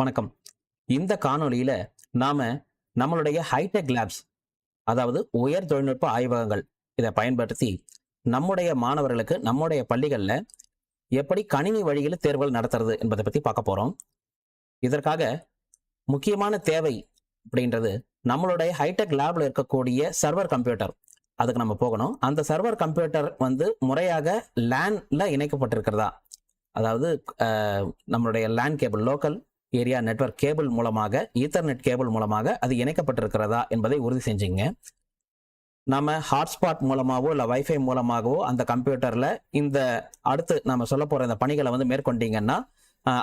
வணக்கம். இந்த காணொளியில நாம நம்மளுடைய ஹைடெக் லேப்ஸ் அதாவது உயர் தொழில்நுட்ப ஆய்வகங்கள் இதை பயன்படுத்தி நம்முடைய மாணவர்களுக்கு நம்முடைய பள்ளிகளில் எப்படி கணினி வழியில் தேர்வுகள் நடத்துறது என்பதை பற்றி பார்க்க போகிறோம் இதற்காக முக்கியமான தேவை அப்படின்றது நம்மளுடைய ஹைடெக் லேப்ல இருக்கக்கூடிய சர்வர் கம்ப்யூட்டர் அதுக்கு நம்ம போகணும். அந்த சர்வர் கம்ப்யூட்டர் வந்து முறையாக லேன்ல இணைக்கப்பட்டிருக்கிறதா? அதாவது நம்மளுடைய land cable local area network cable மூலமாக ஈத்தர்நெட் கேபிள் மூலமாக அது இணைக்கப்பட்டிருக்கிறதா என்பதை உறுதி செஞ்சுங்க. நம்ம ஹாட்ஸ்பாட் மூலமாகவோ இல்லை வைஃபை மூலமாகவோ அந்த கம்ப்யூட்டரில் இந்த அடுத்து நம்ம சொல்ல போகிற இந்த பணிகளை வந்து மேற்கொண்டீங்கன்னா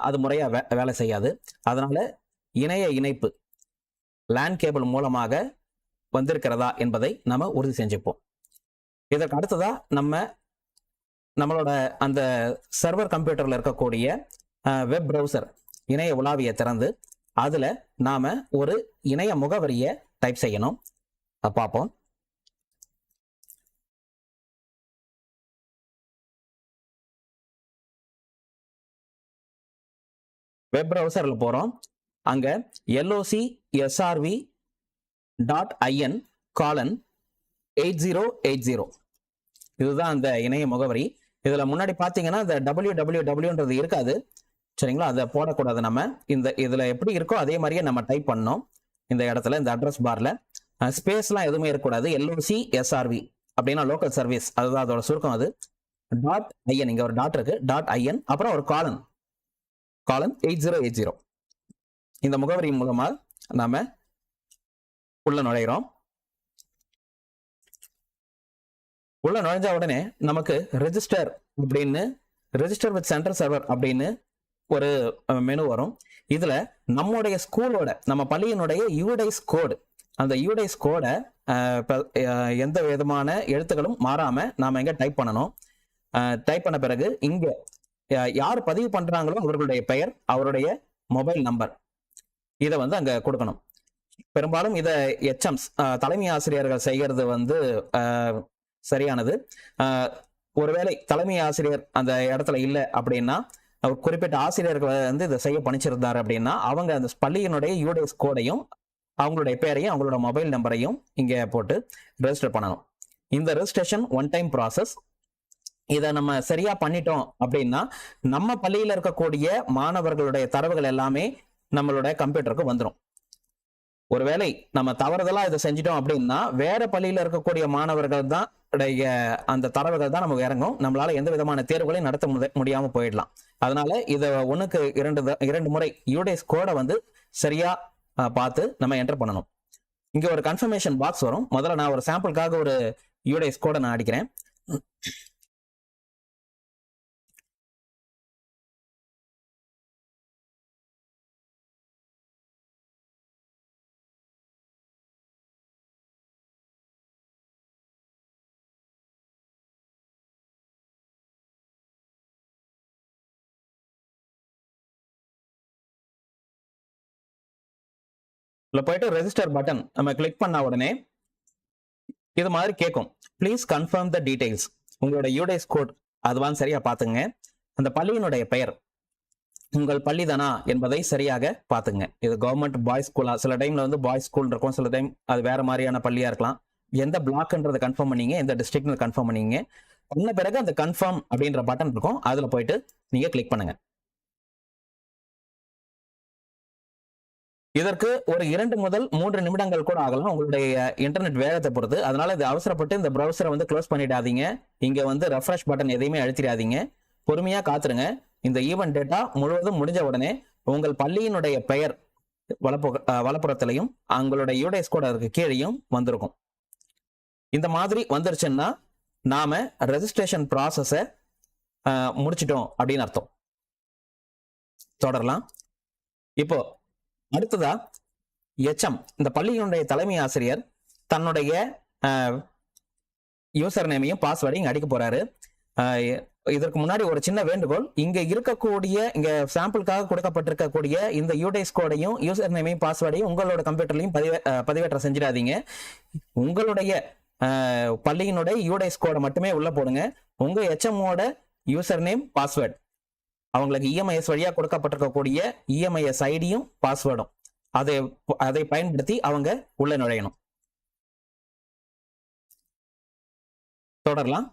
அது முறையாக வே வேலை செய்யாது. அதனால் இணைய இணைப்பு லேண்ட் கேபிள் மூலமாக வந்திருக்கிறதா என்பதை நம்ம உறுதி செஞ்சுப்போம். இதற்கு அடுத்ததாக நம்ம நம்மளோட அந்த சர்வர் கம்ப்யூட்டரில் இருக்கக்கூடிய வெப் ப்ரௌசர் இணைய உலாவியை திறந்து அதில் நாம ஒரு இணைய முகவரியை டைப் செய்யணும். பார்ப்போம். வெப் ப்ரௌசரில் போகிறோம் அங்கே L O C S R V dot I N colon eight zero eight zero இதுதான் அந்த இணைய முகவரி. இதில் முன்னாடி பார்த்தீங்கன்னா இந்த டபிள்யூ டபிள்யூ டபிள்யூன்றது இருக்காது. சரிங்களா? அதை போடக்கூடாது நம்ம. இந்த இதில் எப்படி இருக்கோ அதே மாதிரியே நம்ம டைப் பண்ணோம் இந்த இடத்துல இந்த அட்ரஸ் பாரில் ஸ்பேஸ்லாம் எதுவுமே இருக்கக்கூடாது. எல்ஓசி எஸ்ஆர்வி அப்படின்னா லோக்கல் சர்வீஸ் அதுதான் அதோட சுருக்கம் அது. டாட் ஐஎன் இங்கே ஒரு டாட் இருக்கு. டாட் ஐஎன் அப்புறம் ஒரு colon colon eight zero eight zero இந்த முகவரி மூலமாக நாம் உள்ள நுழைகிறோம் உள்ள நுழைஞ்ச உடனே நமக்கு ரெஜிஸ்டர் அப்படின்னு ரெஜிஸ்டர் வித் சென்ட்ரல் சர்வர் அப்படின்னு ஒரு மெனு வரும். இதுல நம்முடைய ஸ்கூலோட நம்ம பள்ளியினுடைய யூடைஸ் கோடு அந்த யூடைஸ் கோடை எந்த விதமான எழுத்துக்களும் மாறாம நாம எங்க டைப் பண்ணணும். டைப் பண்ண பிறகு இங்க யார் பதிவு பண்றாங்களோ அவர்களுடைய பெயர் அவருடைய மொபைல் நம்பர் இதை வந்து அங்க கொடுக்கணும். பெரும்பாலும் இதை எச்எம்ஸ் தலைமை ஆசிரியர்கள் செய்கிறது வந்து சரியானது. ஒருவேளை தலைமை ஆசிரியர் அந்த இடத்துல இல்லை அப்படின்னா குறிப்பிட்ட ஆசிரியர்களை வந்து இதை செய்ய பணிச்சிருந்தார் அப்படின்னா அவங்க அந்த பள்ளியினுடைய யூடிஎஸ் கோடையும் அவங்களுடைய பேரையும் அவங்களோட மொபைல் நம்பரையும் இங்கே போட்டு ரெஜிஸ்டர் பண்ணணும். இந்த ரெஜிஸ்ட்ரேஷன் ஒன் டைம் ப்ராசஸ் இதை நம்ம சரியா பண்ணிட்டோம் அப்படின்னா நம்ம பள்ளியில் இருக்கக்கூடிய மாணவர்களுடைய தரவுகள் எல்லாமே நம்மளோட கம்ப்யூட்டருக்கு வந்துடும் ஒருவேளை நம்ம தவறுதலா இதை செஞ்சிட்டோம் அப்படின்னா வேற பள்ளியில இருக்கக்கூடிய மாணவர்கள் தான் உடைய அந்த தரவுகள் தான் நமக்கு இறங்கும். நம்மளால எந்த விதமான தேர்வுகளையும் நடத்த முத- முடியாம போயிடலாம். அதனால இதை ஒன்றுக்கு இரண்டு த- இரண்டு முறை யூடேஸ் கோடை வந்து சரியா பார்த்து நம்ம என்டர் பண்ணணும். இங்கே ஒரு கன்ஃபர்மேஷன் பாக்ஸ் வரும். முதல்ல நான் ஒரு சாம்பிளுக்காக ஒரு யூடேஸ் கோடை நான் அடிக்கிறேன். இல்லை போயிட்டு ரெஜிஸ்டர் பட்டன் நம்ம கிளிக் பண்ண உடனே இது மாதிரி கேட்கும் ப்ளீஸ் கன்ஃபார்ம் த டீடைல்ஸ் உங்களோட யூடைஸ் கோட் அதுவான்னு சரியா பார்த்துங்க அந்த பள்ளியினுடைய பெயர். உங்கள் பள்ளி தானா என்பதை சரியாக பார்த்துங்க இது கவர்மெண்ட் பாய்ஸ் ஸ்கூலா சில டைம்ல வந்து பாய்ஸ் ஸ்கூல் இருக்கும். சில டைம் அது வேற மாதிரியான பள்ளியா இருக்கலாம். எந்த பிளாக்ன்றதை கன்ஃபார்ம் பண்ணீங்க. எந்த டிஸ்ட்ரிக்ட்னு கன்ஃபார்ம் பண்ணீங்க. பண்ண பிறகு அந்த கன்ஃபார்ம் அப்படின்ற பட்டன் இருக்கும். அதுல போயிட்டு நீங்க கிளிக் பண்ணுங்க. இதற்கு ஒரு இரண்டு முதல் மூன்று நிமிடங்கள் கூட ஆகலாம். உங்களுடைய இன்டர்நெட் வேகத்தை பொறுத்து. அதனால இது அவசரப்பட்டு இந்த ப்ரௌசரை வந்து க்ளோஸ் பண்ணிடாதீங்க. இங்க வந்து ரெஃப்ரெஷ் பட்டன் எதையுமே அழுத்திடாதீங்க. பொறுமையா காத்துருங்க. இந்த ஈவெண்ட் டேட்டா முழுவதும் முடிஞ்ச உடனே உங்கள் பள்ளியினுடைய பெயர் வலப்பு அஹ் வலப்புறத்திலையும் யூடைஸ் கூட அதுக்கு கீழேயும் வந்திருக்கும். இந்த மாதிரி வந்துருச்சுன்னா நாம ரெஜிஸ்ட்ரேஷன் ப்ராசஸை முடிச்சிட்டோம் அப்படின்னு அர்த்தம். தொடரலாம். இப்போ அடுத்ததா எச்எம் இந்த பள்ளியினுடைய தலைமை ஆசிரியர் தன்னுடைய யூசர் நேமையும் பாஸ்வேர்டையும் அடிக்க போறாரு. இதற்கு முன்னாடி ஒரு சின்ன வேண்டுகோள் இங்க இருக்கக்கூடிய இங்க சாம்பிளுக்காக கொடுக்கப்பட்டிருக்கக்கூடிய இந்த யூடைஸ் கோடையும் யூசர் நேமையும் பாஸ்வேர்டையும் உங்களோட கம்ப்யூட்டர்லையும் பதிவே பதிவேற்றம் செஞ்சிடாதீங்க. உங்களுடைய பள்ளியினுடைய யூடைஸ் கோடை மட்டுமே உள்ள போடுங்க. உங்க எச்எம்மோட யூசர் நேம் பாஸ்வேர்ட் அவங்களுக்கு இஎம்ஐஎஸ் வழியா கொடுக்கப்பட்டிருக்கக்கூடிய இஎம்ஐஎஸ் ஐடியும் பாஸ்வேர்டும் அதை அதை பயன்படுத்தி அவங்க உள்ள நுழையணும். தொடரலாம்.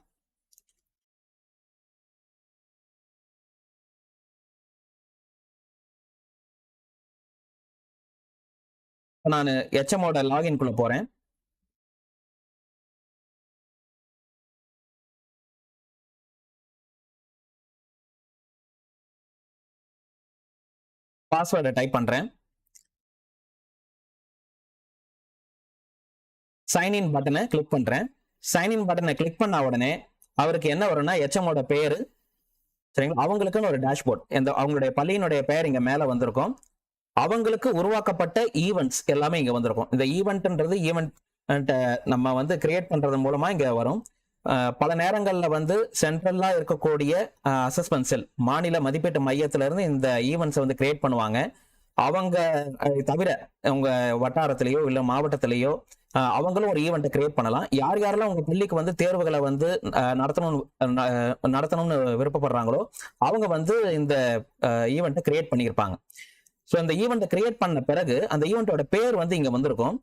நான் எச்எமோட லாகின்குள்ள போறேன். பாஸ்வேர்டை டைப் பண்றேன். சைன்இன் பட்டனை கிளிக் பண்றேன். சைன்இன் பட்டனை கிளிக் பண்ண உடனே அவருக்கு என்ன வரும்னா எச்எமோட பேரு சரிங்களா? அவங்களுக்குன்னு ஒரு டேஷ்போர்ட் இந்த அவங்களுடைய பள்ளியினுடைய பெயர் இங்க மேல வந்திருக்கும். அவங்களுக்கு உருவாக்கப்பட்ட ஈவெண்ட்ஸ் எல்லாமே இங்க வந்திருக்கும். இந்த ஈவெண்ட்ன்றது ஈவெண்ட் நம்ம வந்து கிரியேட் பண்றது மூலமா இங்க வரும். பல நேரங்கள்ல வந்து சென்ட்ரலா இருக்கக்கூடிய அசஸ்மெண்ட் செல் மாநில மதிப்பீட்டு மையத்துல இருந்து இந்த ஈவெண்ட்ஸை வந்து கிரியேட் பண்ணுவாங்க. அவங்க தவிர உங்க வட்டாரத்திலேயோ இல்ல மாவட்டத்திலேயோ அவங்களும் ஒரு ஈவெண்ட்டை கிரியேட் பண்ணலாம். யார் யாரெல்லாம் உங்கள் பள்ளிக்கு வந்து தேர்வுகளை வந்து நடத்தணும்னு நடத்தணும் நடத்தணும்னு விருப்பப்படுறாங்களோ அவங்க வந்து இந்த ஈவெண்ட்டை கிரியேட் பண்ணியிருப்பாங்க. ஸோ இந்த ஈவெண்ட்டை கிரியேட் பண்ண பிறகு அந்த ஈவெண்ட்டோட பேர் வந்து இங்க வந்திருக்கும்.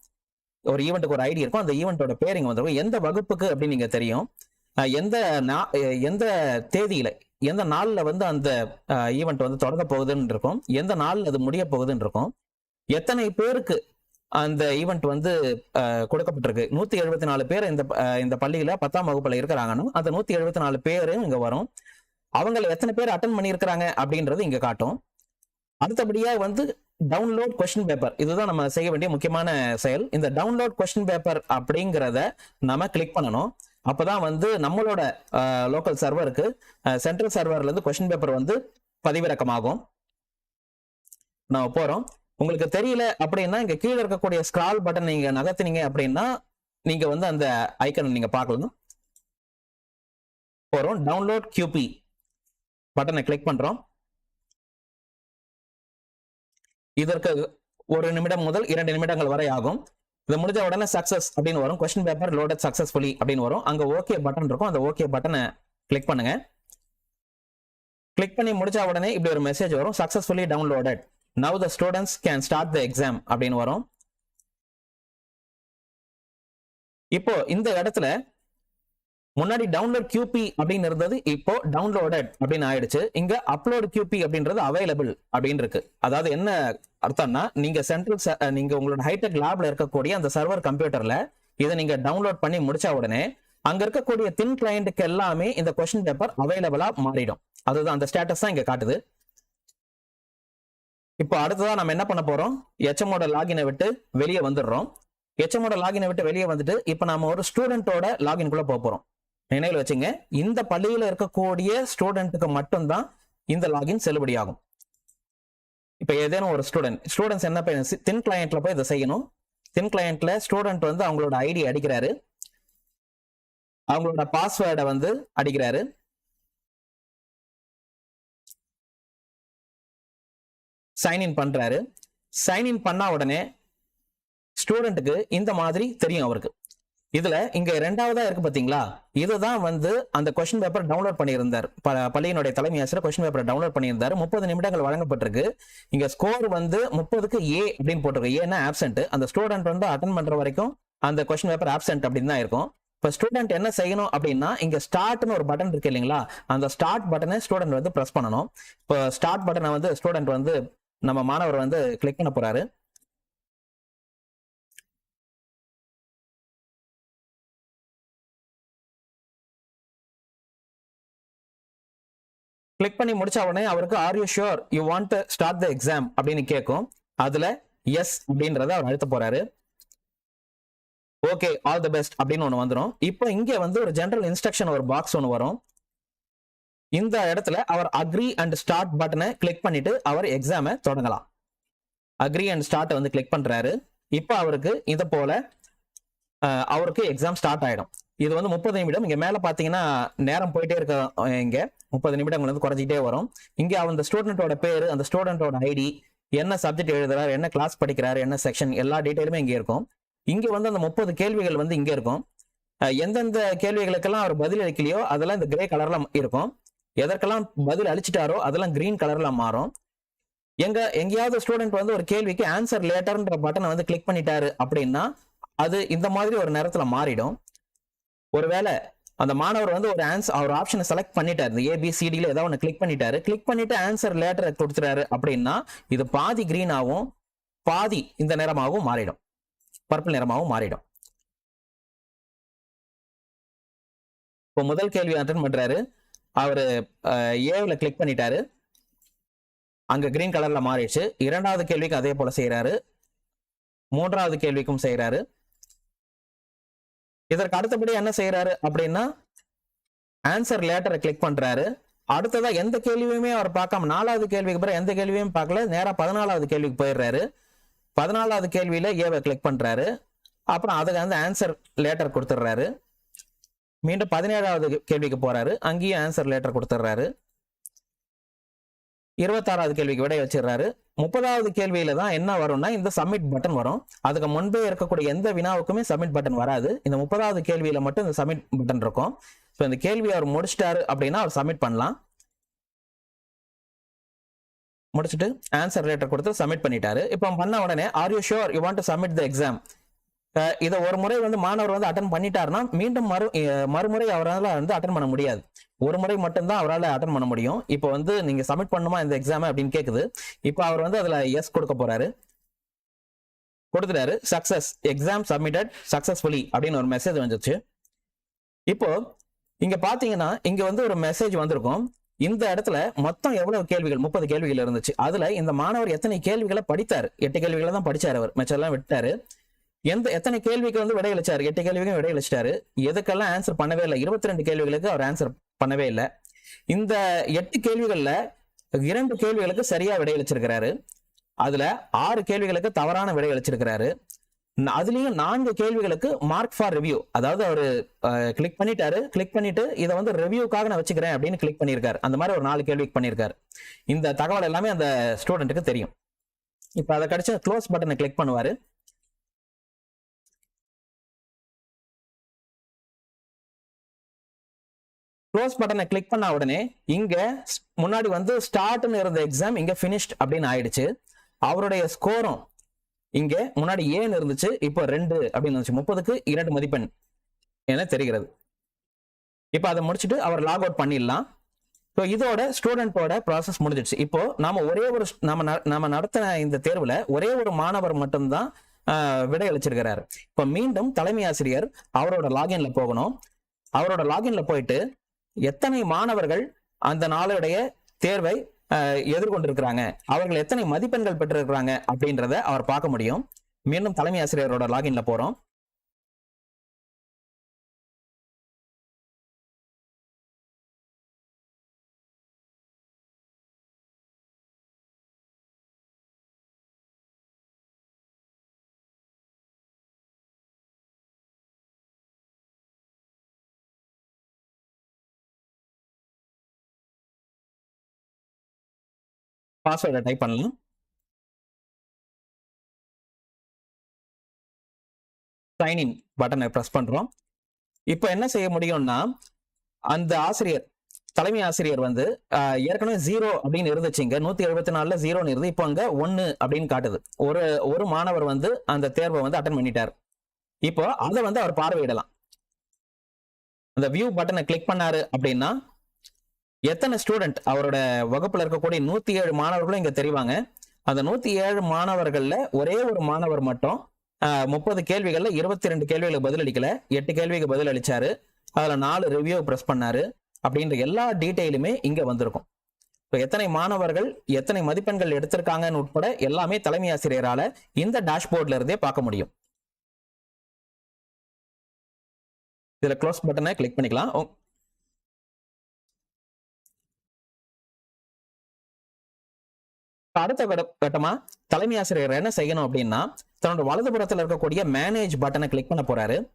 ஒரு ஈவெண்ட்டுக்கு ஒரு ஐடி இருக்கும். அந்த ஈவெண்ட்டோட பேர் இங்கே வந்திருக்கும் எந்த வகுப்புக்கு அப்படின்னு நீங்க தெரியும். எந்த நா- எந்த தேதியில எந்த நாள்ல வந்து அந்த ஈவெண்ட் வந்து தொடங்க போகுதுன்னு இருக்கும். எந்த நாளில் அது முடிய போகுதுன்னு இருக்கும். எத்தனை பேருக்கு அந்த ஈவெண்ட் வந்து கொடுக்கப்பட்டிருக்கு? நூத்தி எழுபத்தி நாலு பேர் இந்த இந்த பள்ளியில பத்தாம் வகுப்புல இருக்கிறாங்கன்னா அந்த நூத்தி எழுபத்தி நாலு பேரும் இங்க வரும். அவங்கள எத்தனை பேர் அட்டன் பண்ணியிருக்கிறாங்க அப்படின்றது இங்க காட்டும். அடுத்தபடியா வந்து டவுன்லோட் கொஸ்டின் பேப்பர் இதுதான் நம்ம செய்ய வேண்டிய முக்கியமான செயல். இந்த டவுன்லோட் கொஸ்டின் பேப்பர் அப்படிங்கிறத நம்ம கிளிக் பண்ணணும். அப்போதான் வந்து நம்மளோட லோக்கல் சர்வருக்கு சென்ட்ரல் சர்வர்லேருந்து கொஸ்டின் பேப்பர் வந்து பதிவிறக்கமாகும். நம்ம போகிறோம் உங்களுக்கு தெரியல அப்படின்னா இங்கே கீழே இருக்கக்கூடிய ஸ்க்ரால் பட்டன் நீங்கள் நகர்த்தினீங்க அப்படின்னா நீங்கள் வந்து அந்த ஐக்கனை நீங்கள் பார்க்கலாம். போகிறோம் டவுன்லோட் கியூபி பட்டனை கிளிக் பண்ணுறோம் இதற்கு ஒரு நிமிடம் முதல் இரண்டு நிமிடங்கள் வரை ஆகும். இது முடிஞ்ச உடனே சக்சஸ் அப்படின்னு வரும். கொஸ்டின் பேப்பர் லோடட் சக்சஸ்ஃபுல்லி அப்படின்னு வரும். அங்க ஓகே பட்டன் இருக்கும். அந்த ஓகே பட்டனை கிளிக் பண்ணுங்க. கிளிக் பண்ணி முடிச்ச உடனே இப்படி ஒரு மெசேஜ் வரும். Successfully downloaded now the students can start the exam அப்படின்னு வரும். இப்போ இந்த இடத்துல முன்னாடி டவுன்லோட் கியூபி அப்படின்னு இருந்தது இப்போ டவுன்லோடட் அப்படின்னு ஆயிடுச்சு. இங்க அப்லோட் கியூபி அப்படின்றது அவைலபிள் அப்படின்னு இருக்கு. அதாவது என்ன அர்த்தம்னா நீங்க சென்ட்ரல் நீங்க உங்களோட ஹைடெக் லேப்ல இருக்கக்கூடிய அந்த சர்வர் கம்ப்யூட்டர்ல இதை நீங்க டவுன்லோட் பண்ணி முடிச்ச உடனே அங்க இருக்கக்கூடிய தின் கிளையண்ட்டுக்கு எல்லாமே இந்த கொஸ்டின் பேப்பர் அவைலபிளா மாறிடும். அதுதான் அந்த ஸ்டேட்டஸ் தான் இங்க காட்டுது. இப்போ அடுத்ததா நம்ம என்ன பண்ண போறோம்? எச்எமோட லாகினை விட்டு வெளியே வந்துடுறோம். எச்எமோட லாகினை விட்டு வெளியே வந்துட்டு இப்போ நாம ஒரு ஸ்டூடெண்டோட லாகின்குள்ள போக போறோம். நினைவில் வச்சுங்க. இந்த பள்ளியில் இருக்கக்கூடிய ஸ்டூடெண்ட்டுக்கு மட்டும்தான் இந்த லாகின் செல்லுபடியாகும். இப்போ ஏதேனும் ஒரு ஸ்டூடெண்ட் ஸ்டூடெண்ட்ஸ் என்ன பண்ண தின் கிளையண்ட்ல போய் இதை செய்யணும். தின் கிளையண்ட்ல ஸ்டூடெண்ட் வந்து அவங்களோட ஐடி அடிக்கிறாரு. அவங்களோட பாஸ்வேர்டை வந்து அடிக்கிறாரு. சைன்இன் பண்றாரு. சைன்இன் பண்ண உடனே ஸ்டூடெண்ட்டுக்கு இந்த மாதிரி தெரியும் அவருக்கு. இதுல இங்க ரெண்டாவதா இருக்கு பாத்தீங்களா? இதுதான் வந்து அந்த கொஸ்டின் பேப்பர் டவுன்லோட் பண்ணியிருந்தார். ப- பள்ளியினுடைய தலைமை ஆசிரியர் கொஸ்டின் பேப்பர் டவுன்லோட் பண்ணியிருந்தார். முப்பது நிமிடங்கள் வழங்கப்பட்டிருக்கு. இங்க ஸ்கோர் வந்து முப்பதுக்கு ஏ அப்படின்னு போட்டிருக்கு. ஏன்னா ஆப்சென்ட் அந்த ஸ்டூடெண்ட் வந்து அட்டன் பண்ற வரைக்கும் அந்த கொஸ்டின் பேப்பர் ஆப்சென்ட் அப்படின்னு தான் இருக்கும். இப்போ ஸ்டூடெண்ட் என்ன செய்யணும் அப்படின்னா இங்கே ஸ்டார்ட்னு ஒரு பட்டன் இருக்கு இல்லைங்களா? அந்த ஸ்டார்ட் பட்டனை ஸ்டூடெண்ட் வந்து ப்ரெஸ் பண்ணணும். இப்போ ஸ்டார்ட் பட்டனை வந்து ஸ்டூடெண்ட் வந்து நம்ம மாணவர் வந்து கிளிக் பண்ண போறாரு. கிளிக் பண்ணி முடிச்ச உடனே அவருக்கு are you sure you want start the exam அப்படின்னு கேட்கும் அதுல எஸ் அப்படின்றத அவர் அழுத்த போறாரு. ஓகே ஆல் த பெஸ்ட் அப்படின்னு ஒன்று வந்துடும் இப்போ இங்கே வந்து ஒரு ஜென்ரல் இன்ஸ்ட்ரக்ஷன் ஒரு பாக்ஸ் ஒன்று வரும். இந்த இடத்துல அவர் அக்ரி அண்ட் ஸ்டார்ட் பட்டனை கிளிக் பண்ணிட்டு அவர் எக்ஸாமை தொடங்கலாம். அக்ரி அண்ட் ஸ்டார்ட்டை வந்து கிளிக் பண்ணுறாரு இப்போ அவருக்கு இதை போல அவருக்கு எக்ஸாம் ஸ்டார்ட் ஆகிடும் இது வந்து முப்பது நிமிடம். இங்கே மேலே பார்த்தீங்கன்னா நேரம் போயிட்டே இருக்க இங்கே. முப்பது நிமிடங்கள் வந்து குறைஞ்சிட்டே வரும். இங்கே அந்த ஸ்டூடெண்ட்டோட பேர் அந்த ஸ்டூடெண்ட்டோட ஐடி என்ன சப்ஜெக்ட் எழுதுறாரு என்ன கிளாஸ் படிக்கிறாரு என்ன செக்ஷன் எல்லா டீட்டெயிலுமே இங்கே இருக்கும். இங்கே வந்து அந்த முப்பது கேள்விகள் வந்து இங்கே இருக்கும். எந்தெந்த கேள்விகளுக்கெல்லாம் அவர் பதில் அளிக்கலையோ அதெல்லாம் இந்த கிரே கலரில் இருக்கும். எதற்கெல்லாம் பதில் அழிச்சிட்டாரோ அதெல்லாம் கிரீன் கலரில் மாறும். எங்க எங்கேயாவது ஸ்டூடெண்ட் வந்து ஒரு கேள்விக்கு ஆன்சர் லேட்டர்ன்ற பட்டனை வந்து கிளிக் பண்ணிட்டாரு அப்படின்னா அது இந்த மாதிரி ஒரு நேரத்தில் மாறிடும். ஒருவேளை அந்த மாணவர் வந்து ஒரு ஆன்சர் அவர் ஆப்ஷனை செலக்ட் பண்ணிட்டாரு. ஏபிசிடியில் ஏதாவது ஒன்று கிளிக் பண்ணிட்டாரு. கிளிக் பண்ணிட்டு ஆன்சர் லேட்டரை கொடுத்துட்டாரு அப்படின்னா இது பாதி கிரீனாகவும் பாதி இந்த நிறமாகவும் மாறிடும். பர்பிள் நிறமாகவும் மாறிடும். இப்போ முதல் கேள்வி அட்டன் பண்றாரு. அவரு ஏவில் கிளிக் பண்ணிட்டாரு. அங்க கிரீன் கலர்ல மாறிடுச்சு. இரண்டாவது கேள்விக்கு அதே போல செய்யறாரு மூன்றாவது கேள்விக்கும் செய்யறாரு இதற்கு அடுத்தபடி என்ன செய்யறாரு அப்படின்னா ஆன்சர் லேட்டரை கிளிக் பண்றாரு. அடுத்ததா எந்த கேள்வியுமே அவர் பார்க்காம நாலாவது கேள்விக்கு பிறகு எந்த கேள்வியும் பார்க்கல நேராக பதினாலாவது கேள்விக்கு போயிடுறாரு. பதினாலாவது கேள்வியில ஏவை கிளிக் பண்றாரு. அப்புறம் அதுக்கு வந்து ஆன்சர் லேட்டர் கொடுத்துட்றாரு. மீண்டும் பதினேழாவது கேள்விக்கு போறாரு. அங்கேயும் ஆன்சர் லேட்டர் கொடுத்துட்றாரு. இருபத்தாறாவது கேள்விக்கு விடை வச்சிடுறாரு. முப்பதாவது கேள்வியில தான் என்ன வரும்னா இந்த சப்மிட் பட்டன் வரும். அதுக்கு முன்பே இருக்கக்கூடிய எந்த வினாவுக்குமே சப்மிட் பட்டன் வராது. இந்த முப்பதாவது கேள்வியில மட்டும் இந்த சப்மிட் பட்டன் இருக்கும். ஸோ இந்த கேள்வி அவர் முடிச்சிட்டாரு அப்படின்னா அவர் சப்மிட் பண்ணலாம். முடிச்சுட்டு ஆன்சர் லேட்டர் கொடுத்து சப்மிட் பண்ணிட்டாரு. இப்போ பண்ண உடனே are you sure you want to submit the exam இதை ஒரு முறை வந்து மாணவர் வந்து அட்டன் பண்ணிட்டாருன்னா மீண்டும் மறு மறுமுறை அவரால் வந்து அட்டன் பண்ண முடியாது. ஒரு முறை மட்டும்தான் அவரால் அட்டன் பண்ண முடியும். இப்போ வந்து நீங்கள் சப்மிட் பண்ணுமா இந்த எக்ஸாம் அப்படின்னு கேட்குது இப்போ அவர் வந்து அதில் எஸ் கொடுக்க போறாரு. கொடுத்துட்டாரு. சக்ஸஸ் எக்ஸாம் சப்மிட்டட் சக்ஸஸ்ஃபுல்லி அப்படின்னு ஒரு மெசேஜ் வந்துச்சு. இப்போ இங்க பாத்தீங்கன்னா இங்க வந்து ஒரு மெசேஜ் வந்திருக்கும். இந்த இடத்துல மொத்தம் எவ்வளவு கேள்விகள்? முப்பது கேள்விகள் இருந்துச்சு. அதுல இந்த மாணவர் எத்தனை கேள்விகளை படித்தார்? எட்டு கேள்விகளை தான் படிச்சார் அவர். மிச்சம்லாம் விட்டாரு. எந்த எத்தனை கேள்விக்கு வந்து விடையளிச்சாரு? எட்டு கேள்விக்கும் விடையளிச்சிட்டாரு. எதுக்கெல்லாம் ஆன்சர் பண்ணவே இல்லை. இருபத்தி ரெண்டு கேள்விகளுக்கு அவர் ஆன்சர் பண்ணவே இல்லை. இந்த எட்டு கேள்விகளில் இரண்டு கேள்விகளுக்கு சரியா விடையளிச்சிருக்கிறாரு அதுல ஆறு கேள்விகளுக்கு தவறான விடை அளிச்சிருக்கிறாரு. அதுலயும் நான்கு கேள்விகளுக்கு மார்க் ஃபார் ரிவ்யூ அதாவது அவரு கிளிக் பண்ணிட்டாரு. கிளிக் பண்ணிட்டு இதை வந்து ரிவ்யூக்காக நான் வச்சுக்கிறேன் அப்படின்னு கிளிக் பண்ணியிருக்காரு. அந்த மாதிரி ஒரு நாலு கேள்விக்கு பண்ணியிருக்காரு. இந்த தகவல் எல்லாமே அந்த ஸ்டூடெண்ட்டுக்கு தெரியும். இப்போ அதை கடிச்சு க்ளோஸ் பட்டனை கிளிக் பண்ணுவாரு. க்ளோஸ் பட்டனை கிளிக் பண்ண உடனே இங்க முன்னாடி வந்து ஸ்டார்ட்னு இருந்த எக்ஸாம் இங்க ஃபினிஷ்ட் அப்படின்னு ஆயிடுச்சு. அவருடைய ஸ்கோரும் இங்க முன்னாடி ஏன்னு இருந்துச்சு இப்போ ரெண்டு அப்படின்னு இருந்துச்சு. முப்பதுக்கு இரண்டு மதிப்பெண் என தெரிகிறது. இப்போ அதை முடிச்சுட்டு அவர் லாக் அவுட் பண்ணிடலாம். ஸோ இதோட ஸ்டூடெண்ட்டோட ப்ராசஸ் முடிஞ்சிடுச்சு. இப்போ நாம ஒரே ஒரு நம்ம நம்ம ந- நாம நடத்தின இந்த தேர்வில் ஒரே ஒரு மாணவர் மட்டும்தான் விடை அளிச்சிருக்கிறார். இப்போ மீண்டும் தலைமை ஆசிரியர் அவரோட லாகின்ல போகணும். அவரோட லாகின்ல போயிட்டு எத்தனை மாணவர்கள் அந்த நாளுடைய தேர்வை எதிர்கொண்டிருக்கிறாங்க? அவர்கள் எத்தனை மதிப்பெண்கள் பெற்றிருக்கிறாங்க? அப்படின்றத அவர் பார்க்க முடியும். மீண்டும் தலைமை ஆசிரியரோட லாகின்ல போறோம். பாஸ்வேர்டை டைப் பண்ணலாம். சைன்இன் பட்டனை ப்ரெஸ் பண்ணுறோம் இப்போ என்ன செய்ய முடியும்னா அந்த ஆசிரியர் தலைமை ஆசிரியர் வந்து ஏற்கனவே ஜீரோ அப்படின்னு இருந்துச்சுங்க. நூத்தி எழுபத்தி நாலுல ஜீரோன்னு இருந்து இப்போ அங்க ஒன்னு அப்படின்னு காட்டுது. ஒரு ஒரு மாணவர் வந்து அந்த தேர்வை வந்து அட்டன் பண்ணிட்டார். இப்போ அதை வந்து அவர் பார்வையிடலாம். அந்த வியூ பட்டனை கிளிக் பண்ணாரு அப்படின்னா எத்தனை ஸ்டூடெண்ட் அவரோட வகுப்புல இருக்கக்கூடிய நூத்தி ஏழு மாணவர்களும் இங்க தெரிவாங்க. அந்த நூத்தி ஏழு மாணவர்கள்ல ஒரே ஒரு மாணவர் மட்டும் முப்பது கேள்விகள்ல இருபத்தி ரெண்டு கேள்விகளுக்கு பதில் அளிக்கல. எட்டு கேள்விக்கு பதில் அளிச்சாரு. அதுல நாலு ரிவ்யூ ப்ரெஸ் பண்ணாரு. அப்படின்ற எல்லா டீட்டெயிலுமே இங்க வந்திருக்கும். இப்போ எத்தனை மாணவர்கள் எத்தனை மதிப்பெண்கள் எடுத்திருக்காங்கன்னு உட்பட எல்லாமே தலைமை ஆசிரியரால இந்த டேஷ்போர்ட்ல இருந்தே பார்க்க முடியும். இதுல க்ளோஸ் பட்டனை கிளிக் பண்ணிக்கலாம். அடுத்த கட்டமா தலைமை ஆசிரியர் என்ன செய்யணும் அப்படின்னா தன்னோட வலதுபுறத்தில் இருக்கக்கூடிய மேனேஜ் பட்டனை கிளிக் பண்ண போறாரு.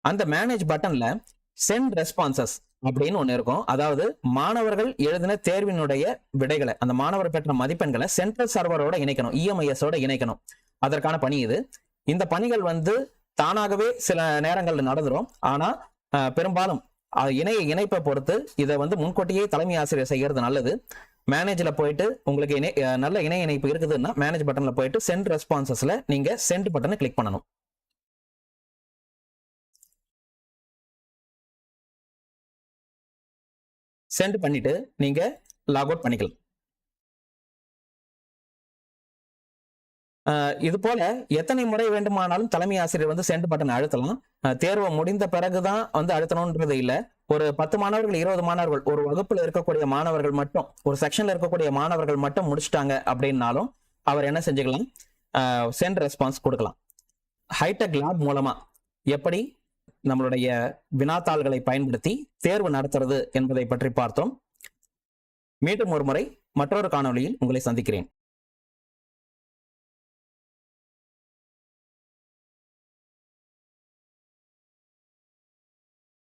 அந்த மேனேஜ் பட்டன்ல சென்ட் ரெஸ்பான்சஸ் அப்படின்னு ஒண்ணு இருக்கும். அதாவது மாணவர்கள் எழுதின தேர்வினுடைய விடைகளை அந்த மாணவர் பெற்ற மதிப்பெண்களை சென்ட்ரல் சர்வரோட இணைக்கணும் இஎம்ஐஎஸ் இணைக்கணும். அதற்கான பணி இது. இந்த பணிகள் வந்து தானாகவே சில நேரங்கள்ல நடந்துரும். ஆனா பெரும்பாலும் இணைய இணைப்பை பொறுத்து இதை வந்து முன்கூட்டியே தலைமை ஆசிரியர் செய்கிறது நல்லது. மேனேஜில் போயிட்டு உங்களுக்கு இணை நல்ல இணைய இணைப்பு இருக்குதுன்னா மேனேஜ் பட்டனில் போயிட்டு சென்ட் ரெஸ்பான்சஸில் நீங்கள் சென்ட் பட்டனை கிளிக் பண்ணணும். சென்ட் பண்ணிட்டு நீங்கள் லாக் அவுட் பண்ணிக்கலாம். இது போல எத்தனை முறை வேண்டுமானாலும் தலைமை ஆசிரியர் வந்து சென்ட் பட்டன் அழுத்தலாம். தேர்வு முடிந்த பிறகுதான் வந்து அழுத்தணும்ன்றது இல்ல. ஒரு பத்து மாணவர்கள் இருபது மாணவர்கள் ஒரு வகுப்புல இருக்கக்கூடிய மாணவர்கள் மட்டும் ஒரு செக்ஷன்ல இருக்கக்கூடிய மாணவர்கள் மட்டும் முடிச்சிட்டாங்க அப்படின்னாலும் அவர் என்ன செஞ்சுக்கலாம்? சென்ட் ரெஸ்பான்ஸ் கொடுக்கலாம். ஹைடெக் லேப் மூலமா எப்படி நம்மளுடைய வினாத்தாள்களை பயன்படுத்தி தேர்வு நடத்துறது என்பதை பற்றி பார்த்தோம். மீண்டும் ஒரு முறை மற்றொரு காணொளியில் உங்களை சந்திக்கிறேன்.